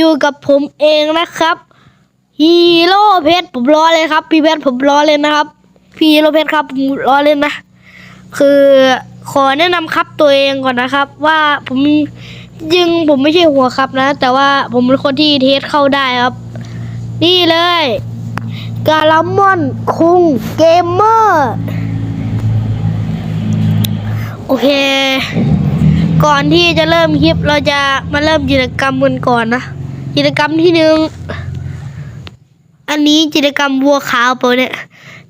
อยู่กับผมเองนะครับฮีโร่เพชรผมรอเลยครับ พี่เพชรผมรอเลยนะครับ พี่ฮีโร่เพชรครับผมรอเลยนะ คือขอแนะนำครับตัวเองก่อนนะครับ ว่าผมยิงผมไม่ใช่หัวครับนะ แต่ว่าผมเป็นคนที่เทสเข้าได้ครับ นี่เลยกาลามอนคุงเกมเมอร์โอเค ก่อนที่จะเริ่มคลิปเราจะมาเริ่มกิจกรรมกันก่อนนะ กิจกรรมที่หนึ่ง อันนี้กิจกรรมวัวขาวเปล่าเนี่ย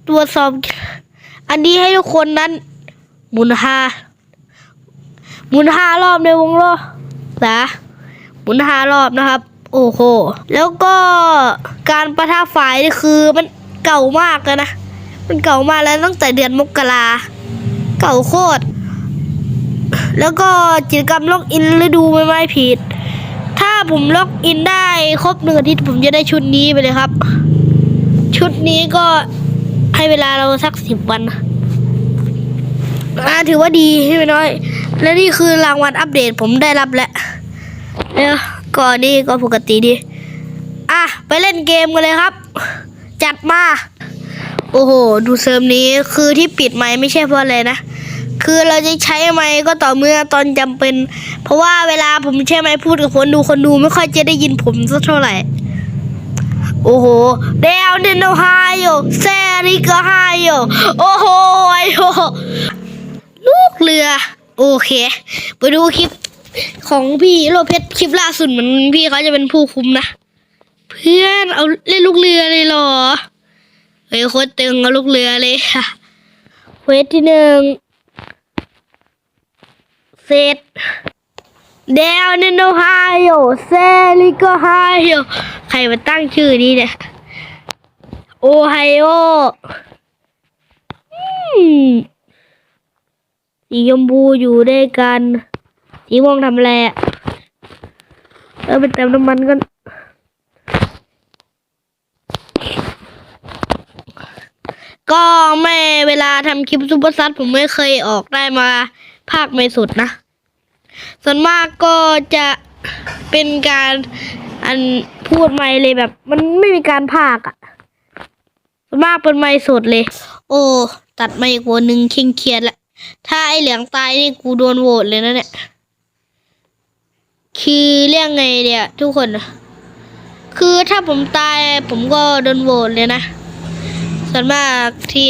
ตรวจสอบ อันนี้ให้ทุกคนนั้น หมุนห้าหมุนห้ารอบในวงล้อนะหมุนห้ารอบนะครับ โอ้โห แล้วก็การประทับฝ่ายนี่คือมันเก่ามากเลยนะ มันเก่ามากแล้วตั้งแต่เดือนมกราเก่าโคตร แล้วก็กิจกรรมล็อกอินฤดูไม่ไม่ผิด ผมล็อกอินได้ครบหนึ่งอาทิตย์ผมจะได้ชุดนี้ไปเลยครับ ชุดนี้ก็ให้เวลาเราสักสิบวันนะอ่าถือว่าดีให้ไปน้อย และนี่คือรางวัลอัปเดตผมได้รับแล้วแล้วก็นี่ก็ปกติดีอะไปเล่นเกมกันเลยครับ จัดมา โอ้โห ดูเซิร์ฟนี้คือที่ปิดไม้ไม่ใช่เพราะอะไรนะ คือเราจะใช้ไม้ก็ต่อเมื่อตอนจำเป็น เพราะว่าเวลาผมใช้ไม้พูดกับคนดูคนดูไม่ค่อยจะได้ยินผมสักเท่าไหร่โอ้โหเดวเนโนไฮโอแซริกไฮโอโอ้โหไอ้โหลูกเรือ โอเค ไปดูคลิปของพี่โลเพชรคลิปล่าสุดเหมือนพี่เขาจะเป็นผู้คุมนะ เพื่อนเอาเล่นลูกเรือเลยหรอเฮ้ยโคตรตึงเอาลูกเรือเลยค่ะเวทที่หนึ่ง เสร็จเดวเนโนไฮโอเซลิโกไฮโอใครมาตั้งชื่อนี้เนี่ยโอไฮโออืมสีชมพูอยู่ด้วยกัน สีม่วงทำอะไรอะเออไปเติมน้ำมันก่อนก็ไม่เวลาทำคลิปซูเปอร์ซัดผมไม่เคยออกได้มา ภาคไม่สุดนะ ส่วนมากก็จะเป็นการอันพูดไม่เลยแบบ มันไม่มีการภาคอะส่วนมากเป็นไม่สุดเลย โอ้ตัดไมาอีกวนหนึ่งเคร่งเครียดละถ้าไอเหลืองตายนี่กูโดนโหวตเลยนะเนี่ยคือเรื่องไงเนี่ยทุกคนคือถ้าผมตายผมก็โดนโหวตเลยนะส่วนมากที่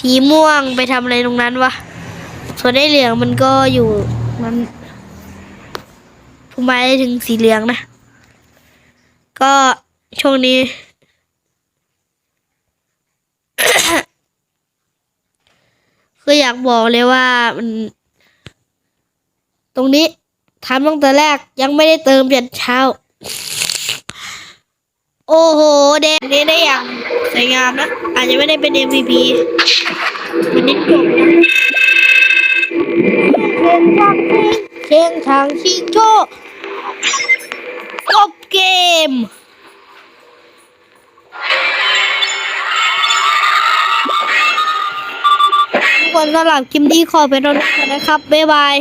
สีม่วงไปทำอะไรตรงนั้นวะ ส่วนไอ้เหลืองมันก็อยู่มันผมหมายถึงสีเหลืองนะ ก็ช่วงนี้คืออยากบอกเลยว่ามัน ตรงนี้ทำตั้งแต่แรกยังไม่ได้เติมยันเช้า โอ้โหเดนนี้ได้อย่างสวยงามนะ อาจจะไม่ได้เป็น MVP มันนิดจบนะเชียงชางชิงโชคจบเกมทุกคนสำหรับคลิปนี้ขอเป็นเท่านี้ก่อนนะครับ บ๊ายบาย